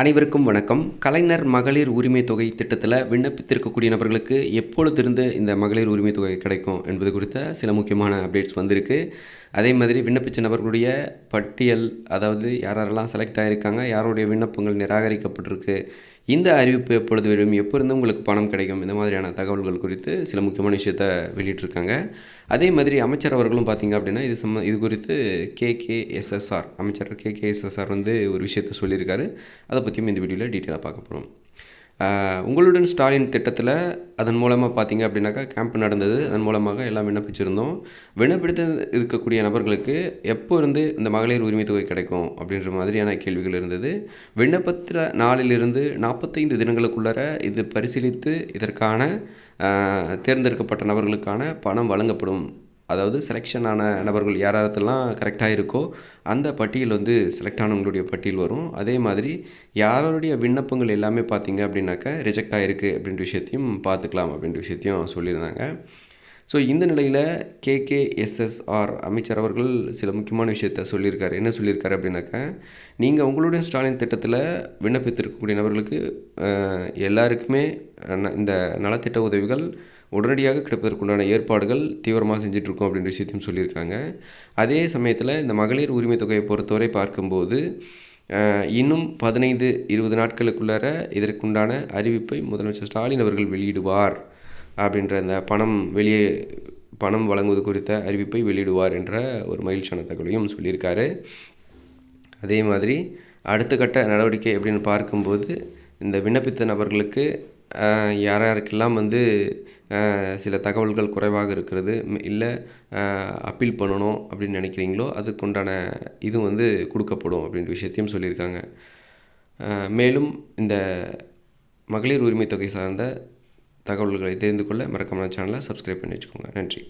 அனைவருக்கும் வணக்கம். கலைஞர் மகளிர் உரிமை தொகை திட்டத்தில் விண்ணப்பித்திருக்கக்கூடிய நபர்களுக்கு எப்பொழுதிருந்து இந்த மகளிர் உரிமை தொகை கிடைக்கும் என்பது குறித்த சில முக்கியமான அப்டேட்ஸ் வந்திருக்கு. அதே மாதிரி விண்ணப்பித்த நபர்களுடைய பட்டியல் அதாவது யாரெல்லாம் செலக்ட் ஆகியிருக்காங்க யாருடைய விண்ணப்பங்கள் நிராகரிக்கப்பட்டிருக்கு இந்த அறிவிப்பு எப்பொழுது வரும் எப்போ உங்களுக்கு பணம் கிடைக்கும்? இந்த மாதிரியான தகவல்கள் குறித்து சில முக்கியமான விஷயத்த வெளியிட்டிருக்காங்க. அதே மாதிரி அமைச்சர் அவர்களும் பார்த்தீங்க அப்படின்னா இது சம்ம இது குறித்து கேகேஎஸ்எஸ்ஆர் அமைச்சர் கேகேஎஸ்எஸ்ஆர் வந்து ஒரு விஷயத்த சொல்லியிருக்காரு. அதை பற்றியும் இந்த வீடியோவில் டீட்டெயிலாக பார்க்க போகிறோம் உங்களுடன் ஸ்டாலின் திட்டத்தில் அதன் மூலமாக பார்த்தீங்க அப்படின்னாக்கா கேம்ப் நடந்தது. அதன் மூலமாக எல்லாம் விண்ணப்பிச்சிருந்தோம். விண்ணப்பித்து இருக்கக்கூடிய நபர்களுக்கு எப்போ இருந்து இந்த மகளிர் உரிமை தொகை கிடைக்கும் அப்படின்ற மாதிரியான கேள்விகள் இருந்தது. விண்ணப்பத்தில் நாளிலிருந்து நாற்பத்தைந்து தினங்களுக்குள்ளார இது பரிசீலித்து இதற்கான தேர்ந்தெடுக்கப்பட்ட நபர்களுக்கான பணம் வழங்கப்படும் அதாவது செலெக்ஷன் ஆன நபர்கள் யார் யாரெல்லாம் கரெக்டாக இருக்கோ அந்த பட்டியல் வந்து செலக்ட் ஆனவங்களுடைய பட்டியல் வரும். அதே மாதிரி யாருடைய விண்ணப்பங்கள் எல்லாமே பார்த்தீங்க அப்படின்னாக்கா ரிஜெக்ட் ஆகிருக்கு அப்படின்ற விஷயத்தையும் பார்த்துக்கலாம் அப்படின்ற விஷயத்தையும் சொல்லியிருந்தாங்க. ஸோ இந்த நிலையில் கேகேஎஸ்எஸ்ஆர் அமைச்சர் அவர்கள் சில முக்கியமான விஷயத்த சொல்லியிருக்காரு. என்ன சொல்லியிருக்காரு அப்படின்னாக்கா நீங்கள் உங்களுடைய ஸ்டாலின் திட்டத்தில் விண்ணப்பித்திருக்கக்கூடிய நபர்களுக்கு எல்லாருக்குமே இந்த நலத்திட்ட உதவிகள் உடனடியாக கிடைப்பதற்குண்டான ஏற்பாடுகள் தீவிரமாக செஞ்சிட்ருக்கோம் அப்படின்ற விஷயத்தையும் சொல்லியிருக்காங்க. அதே சமயத்தில் இந்த மகளிர் உரிமை தொகையை பொறுத்தவரை பார்க்கும்போது இன்னும் பதினைந்து இருபது நாட்களுக்குள்ளார இதற்குண்டான அறிவிப்பை முதலமைச்சர் ஸ்டாலின் அவர்கள் வெளியிடுவார். அப்படின்ற அந்த பணம் வெளியே பணம் வழங்குவது குறித்த அறிவிப்பை வெளியிடுவார் என்ற ஒரு மகிழ்ச்சியான தகவலையும் சொல்லியிருக்காரு. அதே மாதிரி அடுத்த கட்ட நடவடிக்கை அப்படின்னு பார்க்கும்போது இந்த விண்ணப்பித்த நபர்களுக்கு யார் யாருக்கெல்லாம் வந்து சில தகவல்கள் குறைவாக இருக்கிறது இல்லை அப்பீல் பண்ணணும் அப்படின்னு நினைக்கிறீங்களோ அதுக்குண்டான இது வந்து கொடுக்கப்படும் அப்படின்ற விஷயத்தையும் சொல்லியிருக்காங்க. மேலும் இந்த மகளிர் உரிமை தொகை சார்ந்த தகவல்களை தெரிந்து கொள்ள மறக்காமல் சேனலை சப்ஸ்கிரைப் பண்ணி வச்சுக்கோங்க. நன்றி.